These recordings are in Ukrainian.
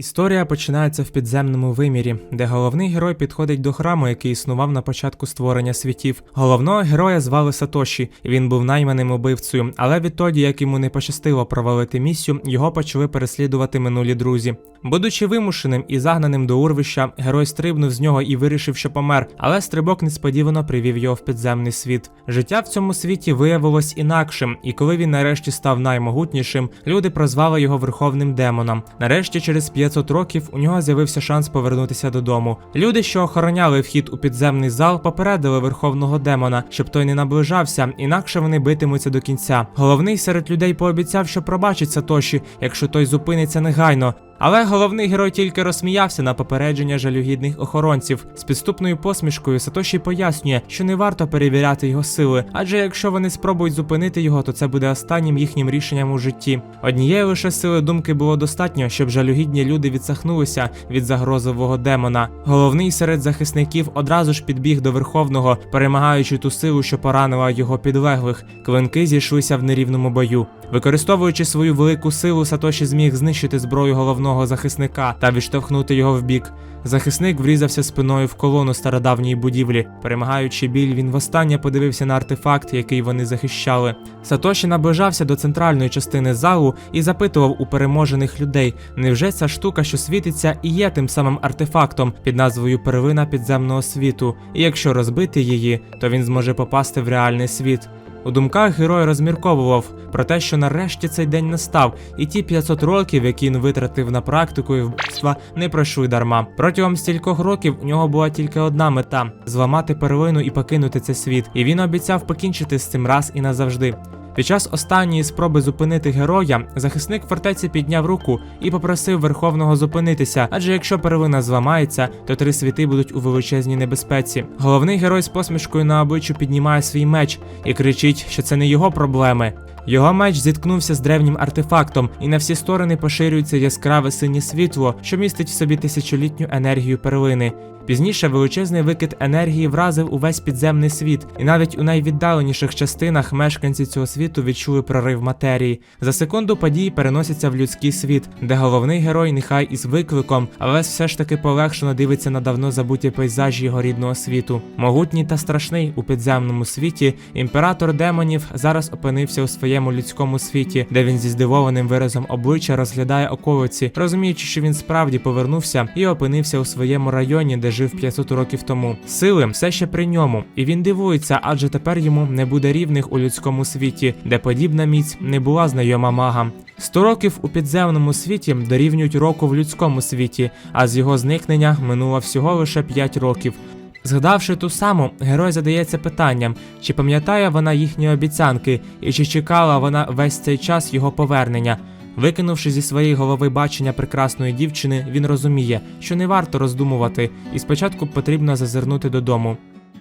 Історія починається в підземному вимірі, де головний герой підходить до храму, який існував на початку створення світів. Головного героя звали Сатоші. Він був найманим убивцею, але відтоді, як йому не пощастило провалити місію, його почали переслідувати минулі друзі. Будучи вимушеним і загнаним до урвища, герой стрибнув з нього і вирішив, що помер, але стрибок несподівано привів його в підземний світ. Життя в цьому світі виявилось інакшим, і коли він нарешті став наймогутнішим, люди прозвали його верховним демоном. Нарешті, через 500 років, у нього з'явився шанс повернутися додому. Люди, що охороняли вхід у підземний зал, попередили верховного демона, щоб той не наближався, інакше вони битимуться до кінця. Головний серед людей пообіцяв, що пробачить Сатоші, якщо той зупиниться негайно. Але головний герой тільки розсміявся на попередження жалюгідних охоронців. З підступною посмішкою Сатоші пояснює, що не варто перевіряти його сили, адже якщо вони спробують зупинити його, то це буде останнім їхнім рішенням у житті. Однієї лише сили думки було достатньо, щоб жалюгідні люди відсахнулися від загрозового демона. Головний серед захисників одразу ж підбіг до верховного, перемагаючи ту силу, що поранила його підлеглих. Клинки зійшлися в нерівному бою. Використовуючи свою велику силу, Сатоші зміг знищити зброю головного захисника та відштовхнути його вбік. Захисник врізався спиною в колону стародавньої будівлі. Перемагаючи біль, він востаннє подивився на артефакт, який вони захищали. Сатоші наближався до центральної частини залу і запитував у переможених людей, невже ця штука, що світиться, і є тим самим артефактом під назвою Первина підземного світу, і якщо розбити її, то він зможе попасти в реальний світ. У думках герой розмірковував про те, що нарешті цей день настав, і ті 500 років, які він витратив на практику і вбивства, не пройшли дарма. Протягом стількох років у нього була тільки одна мета зламати первину і покинути цей світ. І він обіцяв покінчити з цим раз і назавжди. Під час останньої спроби зупинити героя, захисник фортеці підняв руку і попросив Верховного зупинитися, адже якщо первина зламається, то три світи будуть у величезній небезпеці. Головний герой з посмішкою на обличчю піднімає свій меч і кричить, що це не його проблеми. Його меч зіткнувся з древнім артефактом, і на всі сторони поширюється яскраве синє світло, що містить в собі тисячолітню енергію перлини. Пізніше величезний викид енергії вразив увесь підземний світ, і навіть у найвіддаленіших частинах мешканці цього світу відчули прорив матерії. За секунду події переносяться в людський світ, де головний герой, нехай із викликом, але все ж таки полегшено дивиться на давно забуті пейзажі його рідного світу. Могутній та страшний у підземному світі, імператор демонів зараз опинився у своєму людському світі, де він зі здивованим виразом обличчя розглядає околиці, розуміючи, що він справді повернувся і опинився у своєму районі, де жив 500 років тому. Сили все ще при ньому, і він дивується, адже тепер йому не буде рівних у людському світі, де подібна міць не була знайома магам. 100 років у підземному світі дорівнюють року в людському світі, а з його зникнення минуло всього лише 5 років. Згадавши ту саму, герой задається питанням, чи пам'ятає вона їхні обіцянки, і чи чекала вона весь цей час його повернення. Викинувши зі своєї голови бачення прекрасної дівчини, він розуміє, що не варто роздумувати, і спочатку потрібно зазирнути додому.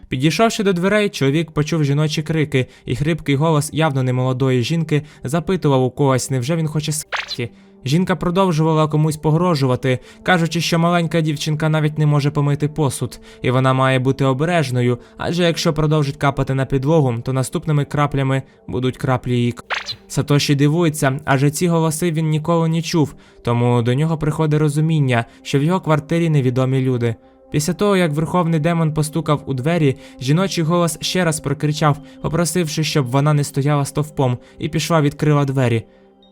Підійшовши до дверей, чоловік почув жіночі крики, і хрипкий голос явно немолодої жінки запитував у когось, невже він хоче смерті. Жінка продовжувала комусь погрожувати, кажучи, що маленька дівчинка навіть не може помити посуд, і вона має бути обережною, адже якщо продовжить капати на підлогу, то наступними краплями будуть краплі її. Сатоші дивується, адже ці голоси він ніколи не чув, тому до нього приходить розуміння, що в його квартирі невідомі люди. Після того, як верховний демон постукав у двері, жіночий голос ще раз прокричав, попросивши, щоб вона не стояла стовпом, і пішла відкрила двері.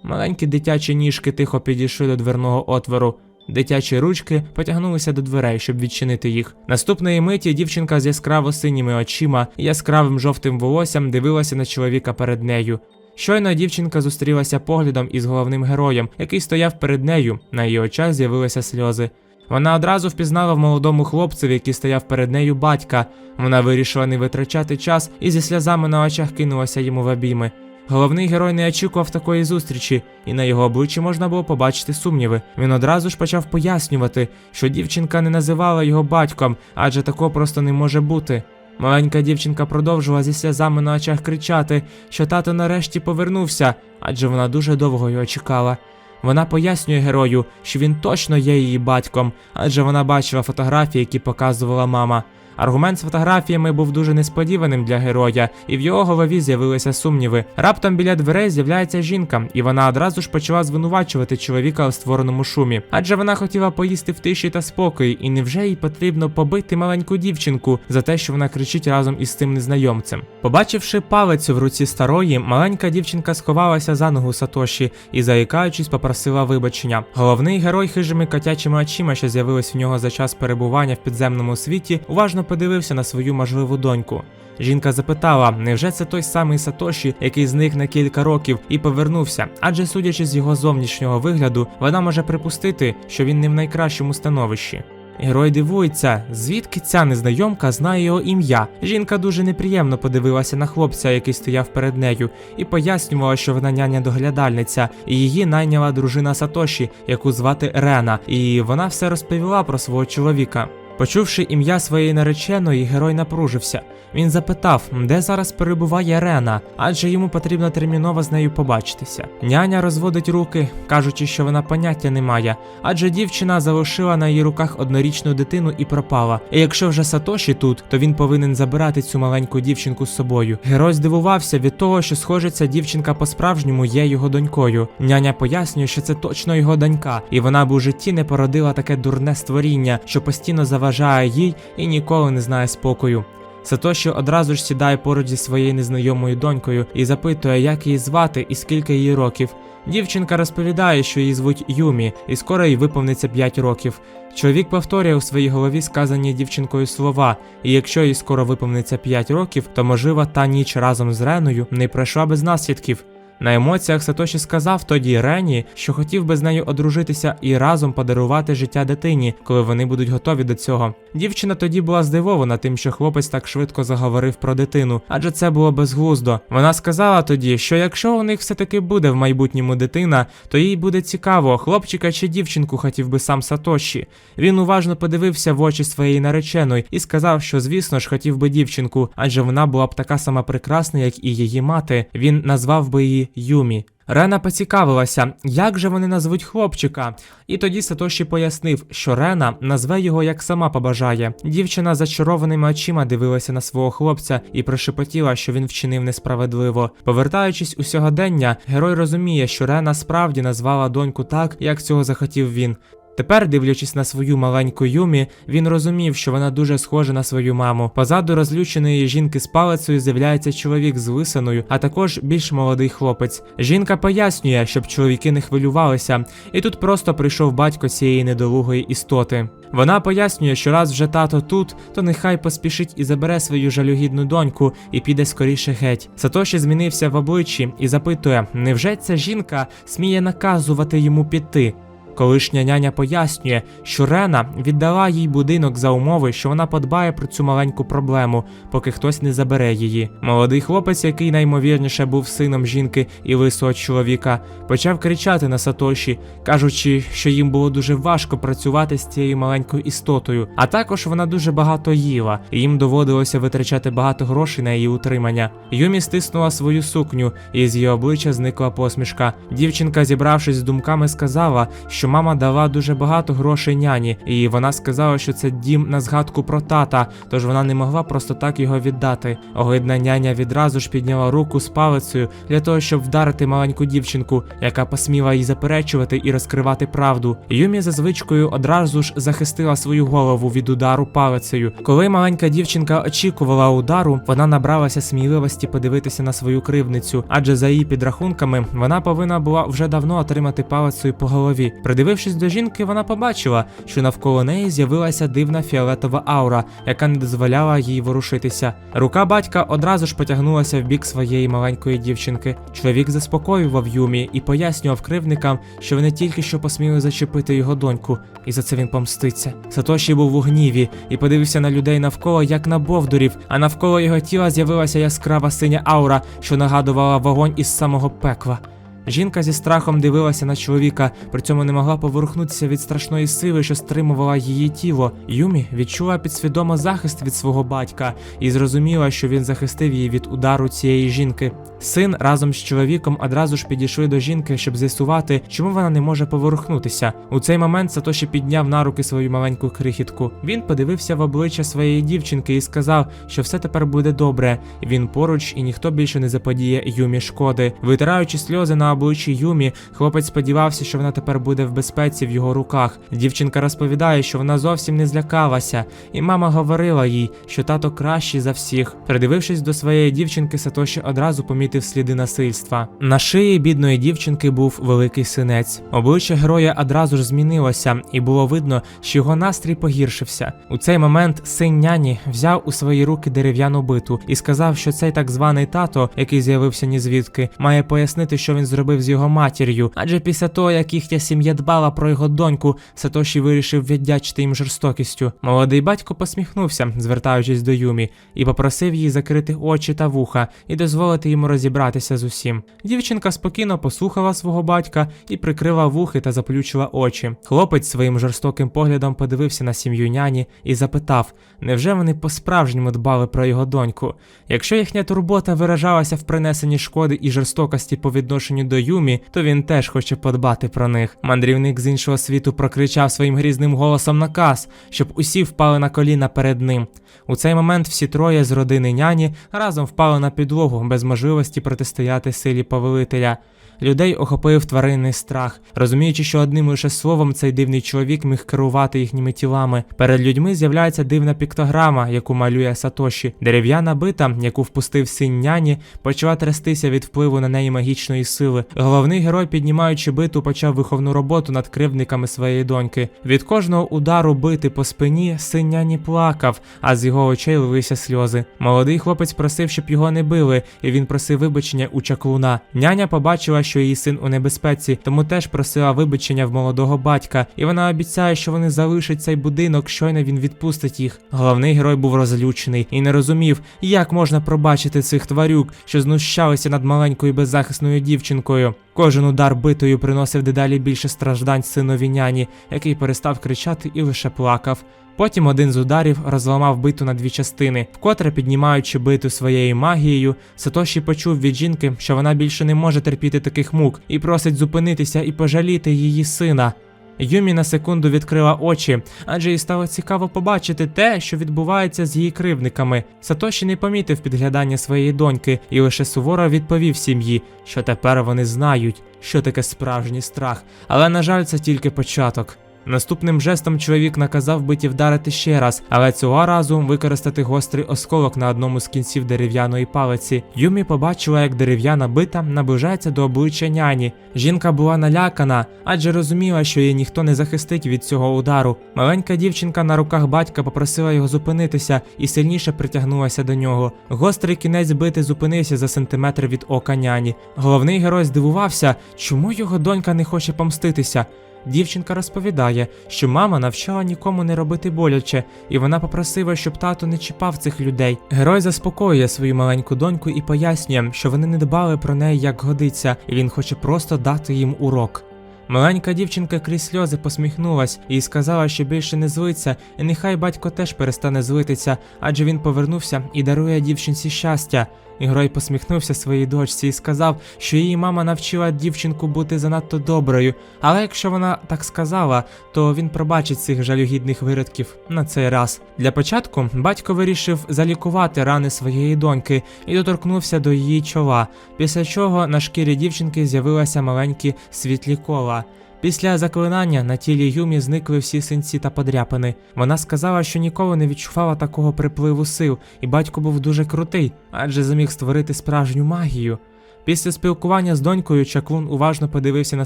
Маленькі дитячі ніжки тихо підійшли до дверного отвору. Дитячі ручки потягнулися до дверей, щоб відчинити їх. Наступної миті дівчинка з яскраво синіми очима і яскравим жовтим волоссям дивилася на чоловіка перед нею. Щойно дівчинка зустрілася поглядом із головним героєм, який стояв перед нею. На її очах з'явилися сльози. Вона одразу впізнала в молодому хлопцеві, який стояв перед нею батька. Вона вирішила не витрачати час і зі сльозами на очах кинулася йому в обійми. Головний герой не очікував такої зустрічі, і на його обличчі можна було побачити сумніви. Він одразу ж почав пояснювати, що дівчинка не називала його батьком, адже такого просто не може бути. Маленька дівчинка продовжувала зі сльозами на очах кричати, що тато нарешті повернувся, адже вона дуже довго його чекала. Вона пояснює герою, що він точно є її батьком, адже вона бачила фотографії, які показувала мама. Аргумент з фотографіями був дуже несподіваним для героя, і в його голові з'явилися сумніви. Раптом біля дверей з'являється жінка, і вона одразу ж почала звинувачувати чоловіка у створеному шумі, адже вона хотіла поїсти в тиші та спокої, і невже їй потрібно побити маленьку дівчинку за те, що вона кричить разом із цим незнайомцем. Побачивши палицю в руці старої, маленька дівчинка сховалася за ногу Сатоші і, заїкаючись, попросила вибачення. Головний герой хижими котячими очима, що з'явились в нього за час перебування в підземному світі, уважно подивився на свою можливу доньку. Жінка запитала, невже це той самий Сатоші, який зник на кілька років і повернувся? Адже судячи з його зовнішнього вигляду, вона може припустити, що він не в найкращому становищі. Герой дивується, звідки ця незнайомка знає його ім'я. Жінка дуже неприємно подивилася на хлопця, який стояв перед нею, і пояснювала, що вона няня доглядальниця, і її найняла дружина Сатоші, яку звати Рена, і вона все розповіла про свого чоловіка. Почувши ім'я своєї нареченої, герой напружився. Він запитав, де зараз перебуває Рена, адже йому потрібно терміново з нею побачитися. Няня розводить руки, кажучи, що вона поняття не має, адже дівчина залишила на її руках однорічну дитину і пропала. І якщо вже Сатоші тут, то він повинен забирати цю маленьку дівчинку з собою. Герой здивувався від того, що схоже, ця дівчинка по-справжньому є його донькою. Няня пояснює, що це точно його донька, і вона б у житті не породила таке дурне створіння, що постійно заважає їй і ніколи не знає спокою. Сатоші одразу ж сідає поруч зі своєю незнайомою донькою і запитує, як її звати і скільки їй років. Дівчинка розповідає, що її звуть Юмі, і скоро їй виповниться 5 років. Чоловік повторює у своїй голові сказані дівчинкою слова, і якщо їй скоро виповниться 5 років, то можливо та ніч разом з Реною не пройшла без наслідків. На емоціях Сатоші сказав тоді Рені, що хотів би з нею одружитися і разом подарувати життя дитині, коли вони будуть готові до цього. Дівчина тоді була здивована тим, що хлопець так швидко заговорив про дитину, адже це було безглуздо. Вона сказала тоді, що якщо у них все-таки буде в майбутньому дитина, то їй буде цікаво, хлопчика чи дівчинку хотів би сам Сатоші. Він уважно подивився в очі своєї нареченої і сказав, що звісно ж хотів би дівчинку, адже вона була б така сама прекрасна, як і її мати. Він назвав би її Юмі. Рена поцікавилася, як же вони назвуть хлопчика, і тоді Сатоші пояснив, що Рена назве його як сама побажає. Дівчина зачарованими очима дивилася на свого хлопця і прошепотіла, що він вчинив несправедливо. Повертаючись у сьогодення, герой розуміє, що Рена справді назвала доньку так, як цього захотів він. Тепер, дивлячись на свою маленьку Юмі, він розумів, що вона дуже схожа на свою маму. Позаду розлюченої жінки з палицею з'являється чоловік з лисиною, а також більш молодий хлопець. Жінка пояснює, щоб чоловіки не хвилювалися, і тут просто прийшов батько цієї недолугої істоти. Вона пояснює, що раз вже тато тут, то нехай поспішить і забере свою жалюгідну доньку і піде скоріше геть. Сатоші змінився в обличчі і запитує: невже ця жінка сміє наказувати йому піти? Колишня няня пояснює, що Рена віддала їй будинок за умови, що вона подбає про цю маленьку проблему, поки хтось не забере її. Молодий хлопець, який наймовірніше був сином жінки і лисого чоловіка, почав кричати на Сатоші, кажучи, що їм було дуже важко працювати з цією маленькою істотою, а також вона дуже багато їла, і їм доводилося витрачати багато грошей на її утримання. Юмі стиснула свою сукню, і з її обличчя зникла посмішка. Дівчинка, зібравшись з думками, сказала, що мама дала дуже багато грошей няні, і вона сказала, що це дім на згадку про тата, тож вона не могла просто так його віддати. Огидна няня відразу ж підняла руку з палицею для того, щоб вдарити маленьку дівчинку, яка посміла їй заперечувати і розкривати правду. Юмі за звичкою одразу ж захистила свою голову від удару палицею. Коли маленька дівчинка очікувала удару, вона набралася сміливості подивитися на свою кривницю, адже за її підрахунками вона повинна була вже давно отримати палицею по голові. Придивившись до жінки, вона побачила, що навколо неї з'явилася дивна фіолетова аура, яка не дозволяла їй ворушитися. Рука батька одразу ж потягнулася в бік своєї маленької дівчинки. Чоловік заспокоював Юмі і пояснював кривникам, що вони тільки що посміли зачепити його доньку, і за це він помститься. Сатоші був у гніві і подивився на людей навколо, як на бовдурів, а навколо його тіла з'явилася яскрава синя аура, що нагадувала вогонь із самого пекла. Жінка зі страхом дивилася на чоловіка, при цьому не могла поворухнутися від страшної сили, що стримувала її тіло. Юмі відчула підсвідомо захист від свого батька і зрозуміла, що він захистив її від удару цієї жінки. Син разом з чоловіком одразу ж підійшли до жінки, щоб з'ясувати, чому вона не може поворухнутися. У цей момент Сатоші підняв на руки свою маленьку крихітку. Він подивився в обличчя своєї дівчинки і сказав, що все тепер буде добре. Він поруч і ніхто більше не заподіє Юмі шкоди. Витираючи сльози на обличчі Юмі, хлопець сподівався, що вона тепер буде в безпеці в його руках. Дівчинка розповідає, що вона зовсім не злякалася, і мама говорила їй, що тато кращий за всіх. Придивившись до своєї дівчинки, Сатоші одразу помітив сліди насильства. На шиї бідної дівчинки був великий синець. Обличчя героя одразу ж змінилося, і було видно, що його настрій погіршився. У цей момент син няні взяв у свої руки дерев'яну биту і сказав, що цей так званий тато, який з'явився ні звідки, має пояснити, що він зробив з його матір'ю. Адже після того, як їхня сім'я дбала про його доньку, Сатоші вирішив віддячити їм жорстокістю. Молодий батько посміхнувся, звертаючись до Юмі, і попросив її закрити очі та вуха і дозволити йому розібратися з усім. Дівчинка спокійно послухала свого батька і прикрила вухи та заплющила очі. Хлопець своїм жорстоким поглядом подивився на сім'ю няні і запитав, невже вони по-справжньому дбали про його доньку? Якщо їхня турбота виражалася в принесенні шкоди і жорстокості по відношенню до Юмі, то він теж хоче подбати про них. Мандрівник з іншого світу прокричав своїм грізним голосом наказ, щоб усі впали на коліна перед ним. У цей момент всі троє з родини няні разом впали на підлогу без можливості протистояти силі повелителя. Людей охопив тваринний страх, розуміючи, що одним лише словом цей дивний чоловік міг керувати їхніми тілами. Перед людьми з'являється дивна піктограма, яку малює Сатоші. Дерев'яна бита, яку впустив син няні, почала трястися від впливу на неї магічної сили. Головний герой, піднімаючи биту, почав виховну роботу над кривдниками своєї доньки. Від кожного удару бити по спині син няні плакав, а з його очей лилися сльози. Молодий хлопець просив, щоб його не били, і він просив вибачення у чаклуна. Няня побачила, що її син у небезпеці, тому теж просила вибачення в молодого батька, і вона обіцяє, що вони залишать цей будинок, щойно він відпустить їх. Головний герой був розлючений і не розумів, як можна пробачити цих тварюк, що знущалися над маленькою беззахисною дівчинкою. Кожен удар битою приносив дедалі більше страждань синові няні, який перестав кричати і лише плакав. Потім один з ударів розламав биту на дві частини, вкотре піднімаючи биту своєю магією, Сатоші почув від жінки, що вона більше не може терпіти таких мук, і просить зупинитися і пожаліти її сина. Юмі на секунду відкрила очі, адже їй стало цікаво побачити те, що відбувається з її кривдниками. Сатоші не помітив підглядання своєї доньки і лише суворо відповів сім'ї, що тепер вони знають, що таке справжній страх. Але на жаль, це тільки початок. Наступним жестом чоловік наказав биті вдарити ще раз, але цього разу використати гострий осколок на одному з кінців дерев'яної палиці. Юмі побачила, як дерев'яна бита наближається до обличчя няні. Жінка була налякана, адже розуміла, що її ніхто не захистить від цього удару. Маленька дівчинка на руках батька попросила його зупинитися і сильніше притягнулася до нього. Гострий кінець бити зупинився за сантиметр від ока няні. Головний герой здивувався, чому його донька не хоче помститися. Дівчинка розповідає, що мама навчала нікому не робити боляче, і вона попросила, щоб тато не чіпав цих людей. Герой заспокоює свою маленьку доньку і пояснює, що вони не дбали про неї як годиться, і він хоче просто дати їм урок. Маленька дівчинка крізь сльози посміхнулась і сказала, що більше не злиться, і нехай батько теж перестане злитися, адже він повернувся і дарує дівчинці щастя. І Герой посміхнувся своїй дочці і сказав, що її мама навчила дівчинку бути занадто доброю. Але якщо вона так сказала, то він пробачить цих жалюгідних виродків на цей раз. Для початку батько вирішив залікувати рани своєї доньки і доторкнувся до її чола, після чого на шкірі дівчинки з'явилися маленькі світлі кола. Після заклинання на тілі Юмі зникли всі синці та подряпини. Вона сказала, що ніколи не відчувала такого припливу сил, і батько був дуже крутий, адже зміг створити справжню магію. Після спілкування з донькою Чаклун уважно подивився на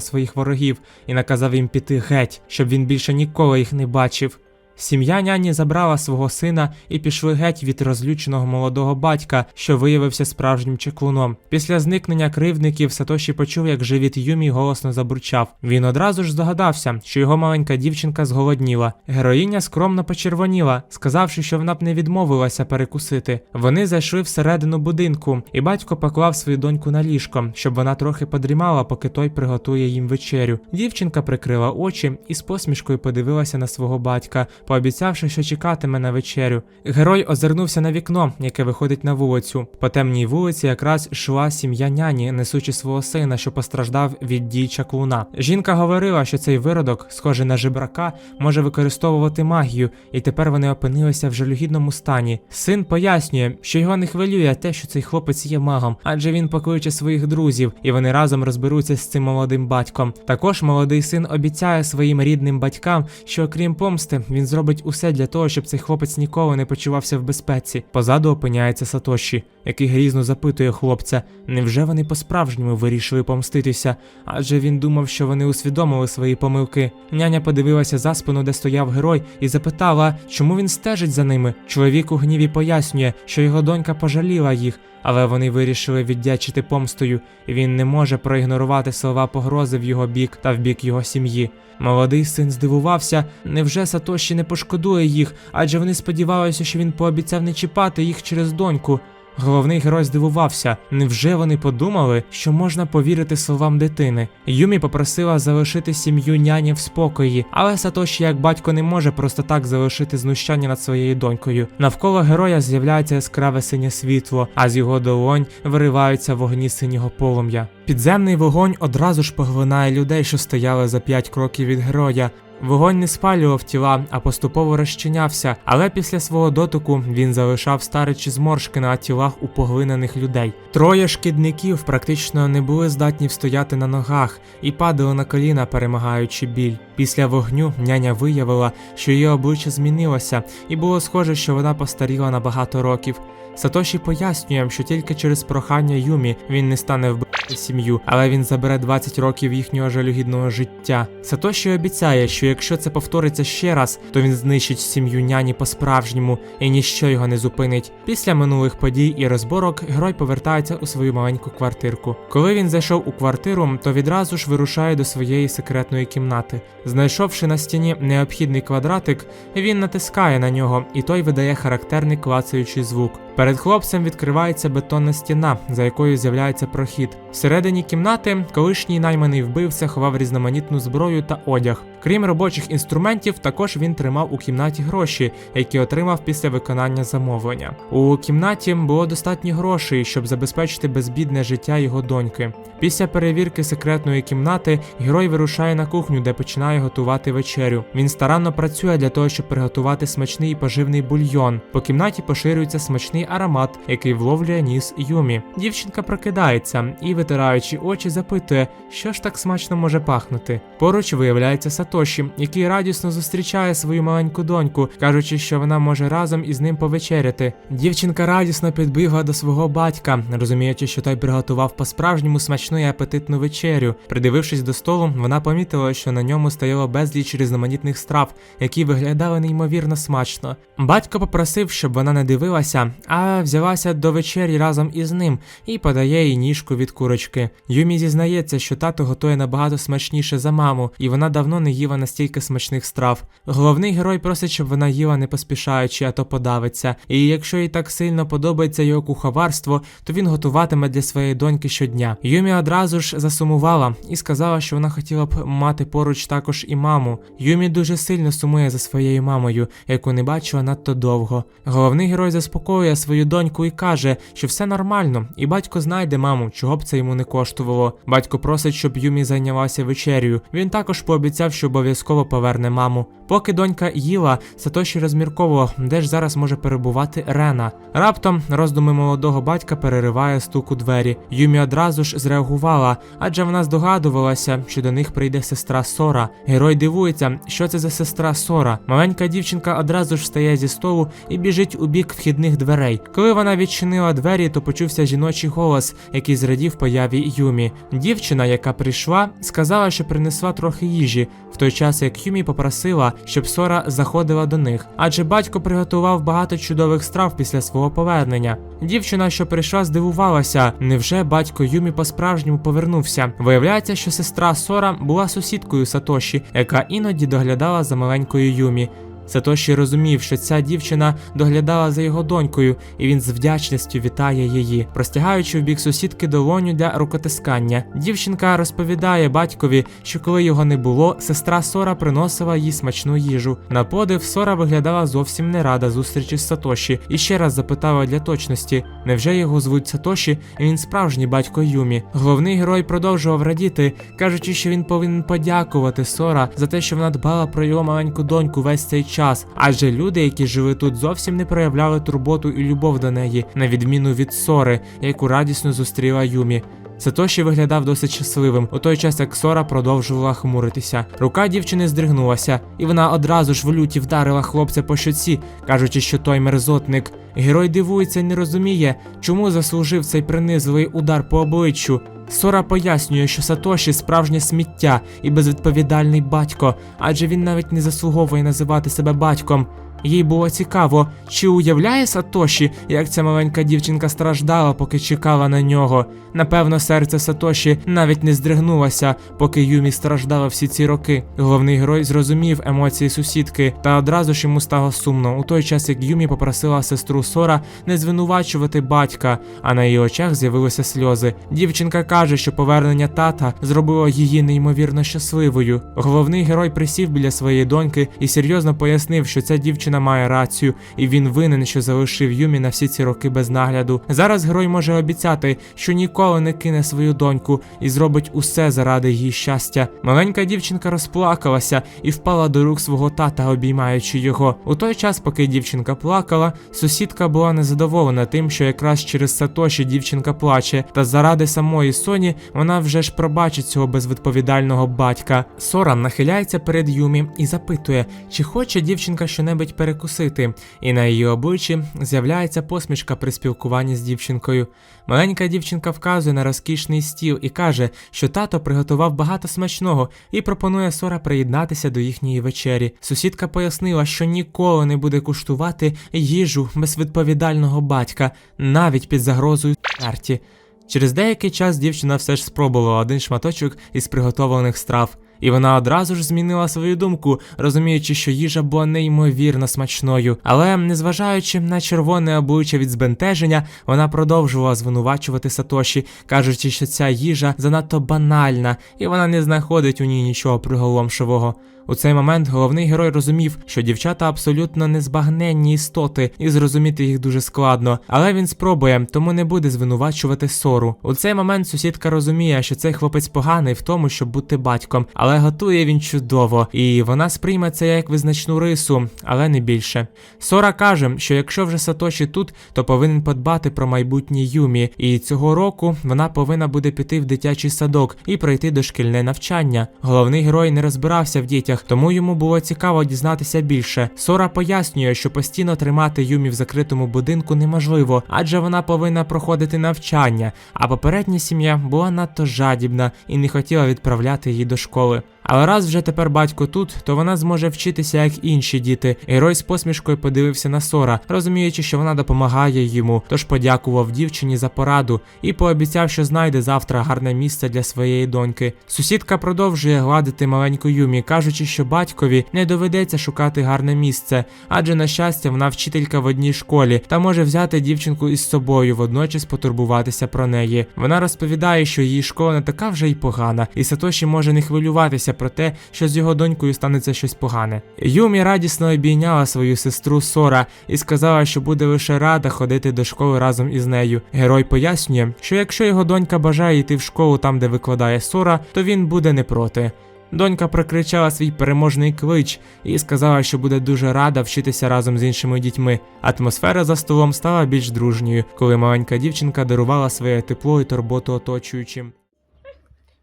своїх ворогів і наказав їм піти геть, щоб він більше ніколи їх не бачив. Сім'я няні забрала свого сина і пішли геть від розлюченого молодого батька, що виявився справжнім чеклуном. Після зникнення кривдників Сатоші почув, як живіт Юмі голосно забурчав. Він одразу ж здогадався, що його маленька дівчинка зголодніла. Героїня скромно почервоніла, сказавши, що вона б не відмовилася перекусити. Вони зайшли всередину будинку, і батько поклав свою доньку на ліжко, щоб вона трохи подрімала, поки той приготує їм вечерю. Дівчинка прикрила очі і з посмішкою подивилася на свого батька, пообіцявши, що чекатиме на вечерю. Герой озирнувся на вікно, яке виходить на вулицю. По темній вулиці якраз йшла сім'я няні, несучи свого сина, що постраждав від дій чаклуна. Жінка говорила, що цей виродок, схожий на жебрака, може використовувати магію, і тепер вони опинилися в жалюгідному стані. Син пояснює, що його не хвилює те, що цей хлопець є магом, адже він покличе своїх друзів, і вони разом розберуться з цим молодим батьком. Також молодий син обіцяє своїм рідним батькам, що окрім помсти, він зробить усе для того, щоб цей хлопець ніколи не почувався в безпеці. Позаду опиняється Сатоші, який грізно запитує хлопця, невже вони по-справжньому вирішили помститися? Адже він думав, що вони усвідомили свої помилки. Няня подивилася за спину, де стояв герой, і запитала, чому він стежить за ними. Чоловік у гніві пояснює, що його донька пожаліла їх. Але вони вирішили віддячити помстою, і він не може проігнорувати слова погрози в його бік та в бік його сім'ї. Молодий син здивувався, невже Сатоші не пошкодує їх, адже вони сподівалися, що він пообіцяв не чіпати їх через доньку. Головний герой здивувався, невже вони подумали, що можна повірити словам дитини. Юмі попросила залишити сім'ю няні в спокої, але Сатоші, як батько, не може просто так залишити знущання над своєю донькою. Навколо героя з'являється яскраве синє світло, а з його долонь вириваються вогні синього полум'я. Підземний вогонь одразу ж поглинає людей, що стояли за п'ять кроків від героя. Вогонь не спалював тіла, а поступово розчинявся, але після свого дотику він залишав старечі зморшки на тілах у поглинених людей. Троє шкідників практично не були здатні встояти на ногах і падали на коліна, перемагаючи біль. Після вогню няня виявила, що її обличчя змінилося, і було схоже, що вона постаріла на багато років. Сатоші пояснює, що тільки через прохання Юмі він не стане вбити сім'ю, але він забере 20 років їхнього жалюгідного життя. Сатоші обіцяє, що якщо це повториться ще раз, то він знищить сім'ю няні по-справжньому, і ніщо його не зупинить. Після минулих подій і розборок герой повертається у свою маленьку квартирку. Коли він зайшов у квартиру, то відразу ж вирушає до своєї секретної кімнати. Знайшовши на стіні необхідний квадратик, він натискає на нього, і той видає характерний клацаючий звук. Перед хлопцем відкривається бетонна стіна, за якою з'являється прохід. Всередині кімнати колишній найманий вбивця ховав різноманітну зброю та одяг. Крім робочих інструментів, також він тримав у кімнаті гроші, які отримав після виконання замовлення. У кімнаті було достатньо грошей, щоб забезпечити безбідне життя його доньки. Після перевірки секретної кімнати герой вирушає на кухню, де починає готувати вечерю. Він старанно працює для того, щоб приготувати смачний і поживний бульйон. По кімнаті поширюється смачний аромат, який вловлює ніс Юмі. Дівчинка прокидається і, витираючи очі, запитує, що ж так смачно може пахнути. Поруч виявляється Сатоші, який радісно зустрічає свою маленьку доньку, кажучи, що вона може разом із ним повечеряти. Дівчинка радісно підбігла до свого батька, розуміючи, що той приготував по-справжньому смачну і апетитну вечерю. Придивившись до столу, вона помітила, що на ньому стояло безліч різноманітних страв, які виглядали неймовірно смачно. Батько попросив, щоб вона не дивилася, а взялася до вечері разом із ним і подає їй ніжку від курочки. Юмі зізнається, що тато готує набагато смачніше за маму, і вона давно не їла настільки смачних страв. Головний герой просить, щоб вона їла не поспішаючи, а то подавиться. І якщо їй так сильно подобається його куховарство, то він готуватиме для своєї доньки щодня. Юмі одразу ж засумувала і сказала, що вона хотіла б мати поруч також і маму. Юмі дуже сильно сумує за своєю мамою, яку не бачила надто довго. Головний герой заспокоює свою доньку і каже, що все нормально, і батько знайде маму, чого б це йому не коштувало. Батько просить, щоб Юмі зайнялася вечерю. Він також пообіцяв, що обов'язково поверне маму. Поки донька їла, Сатоші розмірковував, де ж зараз може перебувати Рена. Раптом роздуми молодого батька перериває стук у двері. Юмі одразу ж зреагувала, адже вона здогадувалася, що до них прийде сестра Сора. Герой дивується, що це за сестра Сора. Маленька дівчинка одразу ж встає зі столу і біжить у бік вхідних дверей. Дітей. Коли вона відчинила двері, то почувся жіночий голос, який зрадів появі Юмі. Дівчина, яка прийшла, сказала, що принесла трохи їжі, в той час як Юмі попросила, щоб Сора заходила до них, адже батько приготував багато чудових страв після свого повернення. Дівчина, що прийшла, здивувалася, невже батько Юмі по-справжньому повернувся. Виявляється, що сестра Сора була сусідкою Сатоші, яка іноді доглядала за маленькою Юмі. Сатоші розумів, що ця дівчина доглядала за його донькою, і він з вдячністю вітає її, простягаючи в бік сусідки долоню для рукотискання. Дівчинка розповідає батькові, що коли його не було, сестра Сора приносила їй смачну їжу. На подив Сора виглядала зовсім не рада зустрічі з Сатоші і ще раз запитала для точності: невже його звуть Сатоші, і він справжній батько Юмі. Головний герой продовжував радіти, кажучи, що він повинен подякувати Сора за те, що вона дбала про його маленьку доньку весь цей час. Адже люди, які жили тут, зовсім не проявляли турботу і любов до неї, на відміну від Сори, яку радісно зустріла Юмі. Сатоші виглядав досить щасливим у той час, як Сора продовжувала хмуритися. Рука дівчини здригнулася, і вона одразу ж в люті вдарила хлопця по щоці, кажучи, що той мерзотник. Герой дивується і не розуміє, чому заслужив цей принизливий удар по обличчю. Сора пояснює, що Сатоші справжнє сміття і безвідповідальний батько, адже він навіть не заслуговує називати себе батьком. Їй було цікаво, чи уявляє Сатоші, як ця маленька дівчинка страждала, поки чекала на нього. Напевно, серце Сатоші навіть не здригнулося, поки Юмі страждала всі ці роки. Головний герой зрозумів емоції сусідки, та одразу ж йому стало сумно у той час, як Юмі попросила сестру Сора не звинувачувати батька, а на її очах з'явилися сльози. Дівчинка каже, що повернення тата зробило її неймовірно щасливою. Головний герой присів біля своєї доньки і серйозно пояснив, що ця дівчина має рацію, і він винен, що залишив Юмі на всі ці роки без нагляду. Зараз герой може обіцяти, що ніколи не кине свою доньку і зробить усе заради її щастя. Маленька дівчинка розплакалася і впала до рук свого тата, обіймаючи його. У той час, поки дівчинка плакала, сусідка була незадоволена тим, що якраз через Сатоші дівчинка плаче, та заради самої Соні вона вже ж пробачить цього безвідповідального батька. Сора нахиляється перед Юмі і запитує, чи хоче дівчинка щонебудь перекусити, і на її обличчі з'являється посмішка при спілкуванні з дівчинкою. Маленька дівчинка вказує на розкішний стіл і каже, що тато приготував багато смачного і пропонує Сора приєднатися до їхньої вечері. Сусідка пояснила, що ніколи не буде куштувати їжу безвідповідального батька, навіть під загрозою смерті. Через деякий час дівчина все ж спробувала один шматочок із приготованих страв. І вона одразу ж змінила свою думку, розуміючи, що їжа була неймовірно смачною. Але, незважаючи на червоне обличчя від збентеження, вона продовжувала звинувачувати Сатоші, кажучи, що ця їжа занадто банальна, і вона не знаходить у ній нічого приголомшивого. У цей момент головний герой розумів, що дівчата абсолютно незбагненні істоти, і зрозуміти їх дуже складно. Але він спробує, тому не буде звинувачувати сору. У цей момент сусідка розуміє, що цей хлопець поганий в тому, щоб бути батьком, але готує він чудово, і вона сприйме це як визначну рису, але не більше. Сора каже, що якщо вже Сатоші тут, то повинен подбати про майбутнє Юмі, і цього року вона повинна буде піти в дитячий садок і пройти дошкільне навчання. Головний герой не розбирався в дітях, тому йому було цікаво дізнатися більше. Сора пояснює, що постійно тримати Юмі в закритому будинку неможливо, адже вона повинна проходити навчання, а попередня сім'я була надто жадібна і не хотіла відправляти її до школи. Але раз вже тепер батько тут, то вона зможе вчитися як інші діти. Герой з посмішкою подивився на Сора, розуміючи, що вона допомагає йому, тож подякував дівчині за пораду і пообіцяв, що знайде завтра гарне місце для своєї доньки. Сусідка продовжує гладити маленьку Юмі, кажучи, що батькові не доведеться шукати гарне місце, адже на щастя вона вчителька в одній школі та може взяти дівчинку із собою, водночас потурбуватися про неї. Вона розповідає, що її школа не така вже й погана, і Сатоші може не хвилюватися про те, що з його донькою станеться щось погане. Юмі радісно обійняла свою сестру Сора і сказала, що буде лише рада ходити до школи разом із нею. Герой пояснює, що якщо його донька бажає йти в школу там, де викладає Сора, то він буде не проти. Донька прокричала свій переможний клич і сказала, що буде дуже рада вчитися разом з іншими дітьми. Атмосфера за столом стала більш дружньою, коли маленька дівчинка дарувала своє тепло і турботу оточуючим.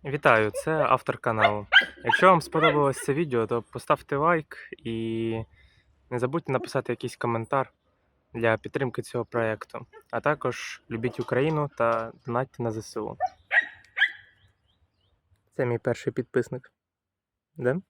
Вітаю, це автор каналу. Якщо вам сподобалось це відео, то поставте лайк і не забудьте написати якийсь коментар для підтримки цього проєкту. А також любіть Україну та донатьте на ЗСУ. Це мій перший підписник. Да?